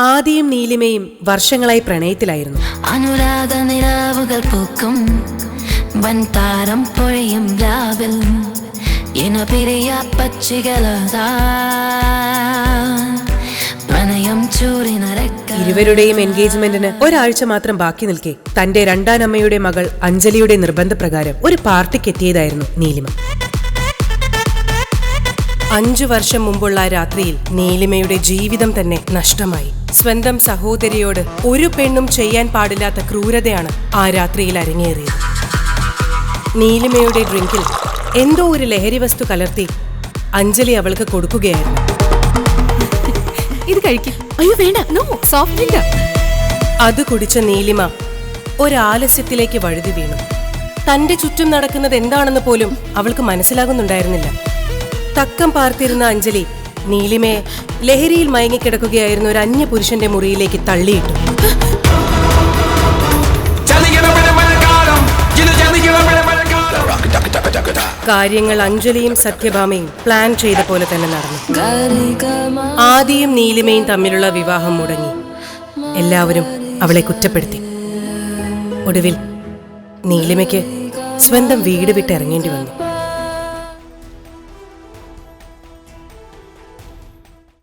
ആദിയും നീലിമയും വർഷങ്ങളായി പ്രണയത്തിലായിരുന്നു. അനുരാഗ നിലാവുകൾ പൂക്കും വൻതാരം പൊഴിയും രാവിൽ. പ്രണയം ഇരുവരുടെയും എൻഗേജ്മെന്റിന് ഒരാഴ്ച മാത്രം ബാക്കി നിൽക്കെ തന്റെ രണ്ടാനമ്മയുടെ മകൾ അഞ്ജലിയുടെ നിർബന്ധപ്രകാരം ഒരു പാർട്ടിക്ക് എത്തിയതായിരുന്നു നീലിമ. അഞ്ചു വർഷം മുമ്പുള്ള രാത്രിയിൽ നീലിമയുടെ ജീവിതം തന്നെ നഷ്ടമായി. സ്വന്തം സഹോദരിയോട് ഒരു പെണ്ണും ചെയ്യാൻ പാടില്ലാത്ത ക്രൂരതയാണ് ആ രാത്രിയിൽ അരങ്ങേറിയത്. നീലിമയുടെ ഡ്രിങ്കിൽ എന്തോ ഒരു ലഹരി വസ്തു കലർത്തി അഞ്ജലി അവൾക്ക് കൊടുക്കുകയായിരുന്നു. ഇത് കഴിക്കും. അയ്യോ വേണ്ട. നോ സോഫ്റ്റ് ഡ്രിങ്ക് അത് കുടിച്ച നീലിമ ഒരാലസ്യത്തിലേക്ക് വഴുതി വീണു. തന്റെ ചുറ്റും നടക്കുന്നത് എന്താണെന്ന് പോലും അവൾക്ക് മനസ്സിലാകുന്നുണ്ടായിരുന്നില്ല. തക്കം പാർത്തിരുന്ന അഞ്ജലി നീലിമയെ ലഹരിയിൽ മയങ്ങിക്കിടക്കുകയായിരുന്ന ഒരു അന്യ പുരുഷന്റെ മുറിയിലേക്ക് തള്ളിയിട്ടു. കാര്യങ്ങൾ അഞ്ജലിയും സത്യഭാമയും പ്ലാൻ ചെയ്ത പോലെ തന്നെ നടന്നു. ആദിയും നീലിമയും തമ്മിലുള്ള വിവാഹം മുടങ്ങി. എല്ലാവരും അവളെ കുറ്റപ്പെടുത്തി. ഒടുവിൽ നീലിമയ്ക്ക് സ്വന്തം വീട് വിട്ട് ഇറങ്ങേണ്ടി വന്നു.